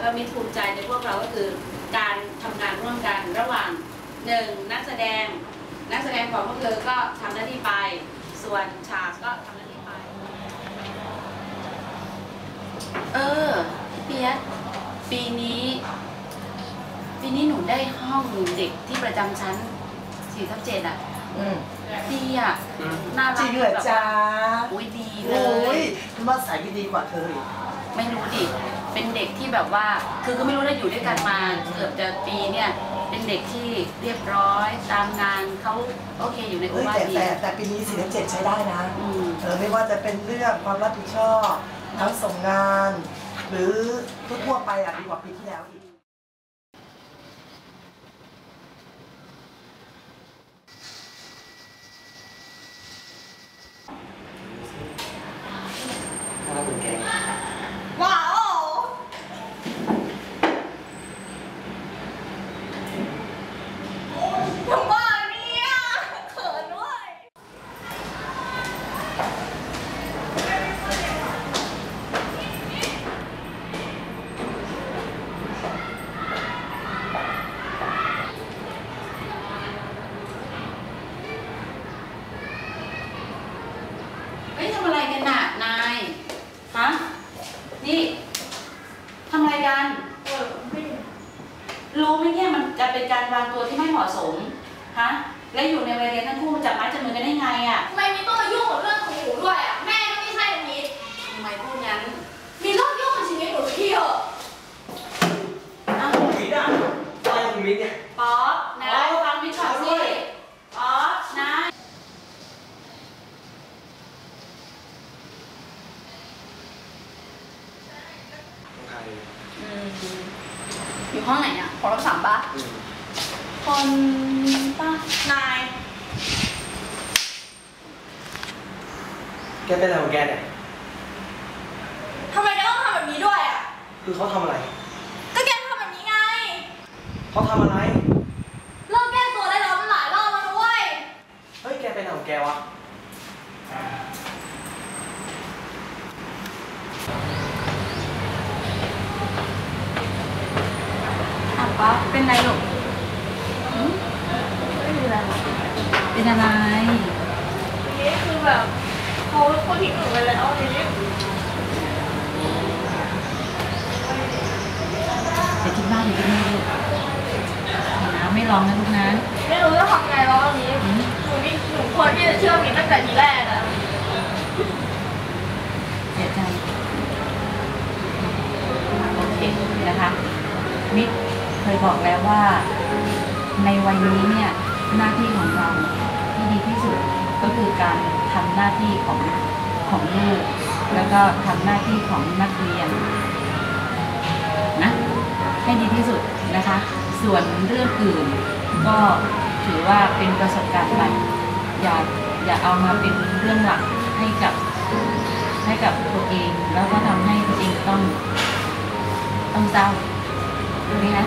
แล้วก็มิตรภูมิใจในพวกเราก็คือการทำงานร่วมกันระหว่างหนึ่งนักแสดง นักแสดงของพวกเธอก็ทำหน้าที่ไป ส่วนฉากก็ทำหน้าที่ไป เออพี่เปียกปีนี้ปีนี้หนูได้ห้องเด็กที่ประจำชั้นสี่ทับเจ็ดอะอืมดีอะน่ารักจริงเหรอจ๊ะอุ้ยดีเลโอ้ยยมันว่าสายดีกว่าเธออีกไม่รู้ดิ เป็นเด็กที่แบบว่า คือก็ไม่รู้ได้อยู่ด้วยกันมาเกือบจะปีเนี่ย เป็นเด็กที่เรียบร้อยตามงานเขาโอเคอยู่ในโอเฮ้ยวาแต่ดีแต่แต่ปีนี้สี่เจ็ดใช้ได้นะอืมเออไม่ว่าจะเป็นเรื่องความรับผิดชอบทั้งส่งงาน หรือทั่วๆไปอะดีกว่าปีที่แล้วอีก ถ้าคุณแก ว้าวทำบ้าเนี่ยเขินด้วย เฮ้ยทำอะไรกันน่ะ นาย ฮะ นี่ทำอะไรกัน เออไม่ รู้ไหม เป็นการวางตัวที่ไม่เหมาะสมฮะและอยู่ในวัยเรียนทั้งคู่จับไม้จับมือกันได้ไงอะ ทำไมมีต้องมายุ่งกับเรื่องของหนูด้วยอะ แม่ก็ไม่ใช่มิตร ทำไมพูดงั้น มีเรื่องยุ่งกับชีวิตหนูทุกทีเถอะ อ้าว มิดอะอะไรของมิดเนี่ย ป๊อปนายฟังมิก่อนสิป๊อปนาย ใคร อยู่ห้องไหนอะขอรับสามปะอืมคนป้านาย แกเป็นอะไรของแกเนี่ยทำไมแกต้องทำแบบนี้ด้วยอะ คือเขาทำอะไร ก็แกทำแบบนี้ไง เขาทำอะไร เลิกแก้ตัวได้แล้วมันหลายรอบแล้วนะเว้ย เฮ้ย แกเป็นอะไรของแกวะ อ้าว ป๊อปเป็นไรลูกหืมไม่มีอะไรหรอกเป็นอะไรนี่คือแบบเขาคนทิ้งหนูไปแล้วทีนี้เดี๋ยวที่บ้านอยู่ที่นี่ลูกนะไม่ร้องนะลูกนะไม่รู้จะทำไงแล้วตอนนี้หนูนี่หนูควรที่จะเชื่อมิตรตั้งแต่ทีแรกอะเสียใจโอเคนะคะมิก เคยบอกแล้วว่า ในวัยนี้เนี่ยหน้าที่ของเราที่ดีที่สุดก็คือการทำหน้าที่ของของลูกแล้วก็ทำหน้าที่ของนักเรียนนะให้ดีที่สุดนะคะ ส่วนเรื่องอื่นก็ถือว่าเป็นประสบการณ์ไปอย่าอย่าเอามาเป็นเรื่องหลักให้กับให้กับตัวเอง แล้วก็ทำให้ตัวเองต้องต้องเศร้าถูกไหมคะ